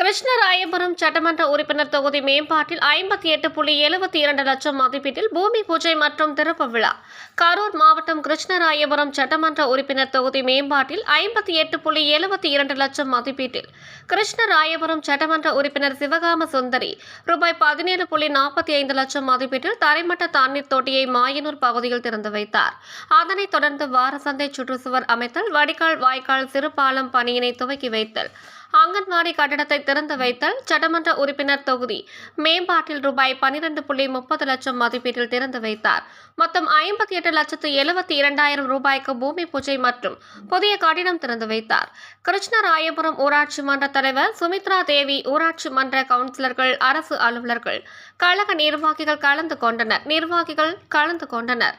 கிருஷ்ணராயபுரம் சட்டமன்ற உறுப்பினர் தொகுதி மேம்பாட்டில் ஐம்பத்தி எட்டு புள்ளி எழுபத்தி இரண்டு லட்சம் மதிப்பீட்டில் பூமி பூஜை மற்றும் திறப்பு விழா. கரூர் மாவட்டம் கிருஷ்ணராயபுரம் சட்டமன்ற உறுப்பினர் தொகுதி மேம்பாட்டில் ஐம்பத்தி எட்டு புள்ளி எழுபத்தி இரண்டு லட்சம் மதிப்பீட்டில் கிருஷ்ணராயபுரம் சட்டமன்ற உறுப்பினர் சிவகாம சுந்தரி. ரூபாய் பதினேழு புள்ளி நாற்பத்தி ஐந்து லட்சம் மதிப்பீட்டில் தரைமட்ட தண்ணீர் தொட்டியை மாயனூர் பகுதியில் திறந்து வைத்தார். அதனைத் தொடர்ந்து வாரசந்தை சுற்றுச்சுவர் அமைத்தல் வடிகால் வாய்க்கால் சிறுபாலம் பணியினை துவக்கி வைத்தல். அங்கன்வாடி கட்டடத்தை திறந்து வைத்தல் சட்டமன்ற உறுப்பினர் தொகுதி. மேம்பாட்டில் ரூபாய் பனிரெண்டு புள்ளி முப்பது லட்சம் மதிப்பீட்டில் திறந்து வைத்தார். மொத்தம் ஐம்பத்தி எட்டு லட்சத்து எழுபத்தி இரண்டாயிரம் ரூபாய்க்கு பூமி பூஜை மற்றும் புதிய கட்டிடம் திறந்து வைத்தார். கிருஷ்ணராயபுரம் ஊராட்சி மன்ற தலைவர் சுமித்ரா தேவி ஊராட்சி மன்ற கவுன்சிலர்கள் அரசு அலுவலர்கள் கழக நிர்வாகிகள் கலந்து கொண்டனர். நிர்வாகிகள் கலந்து கொண்டனர்.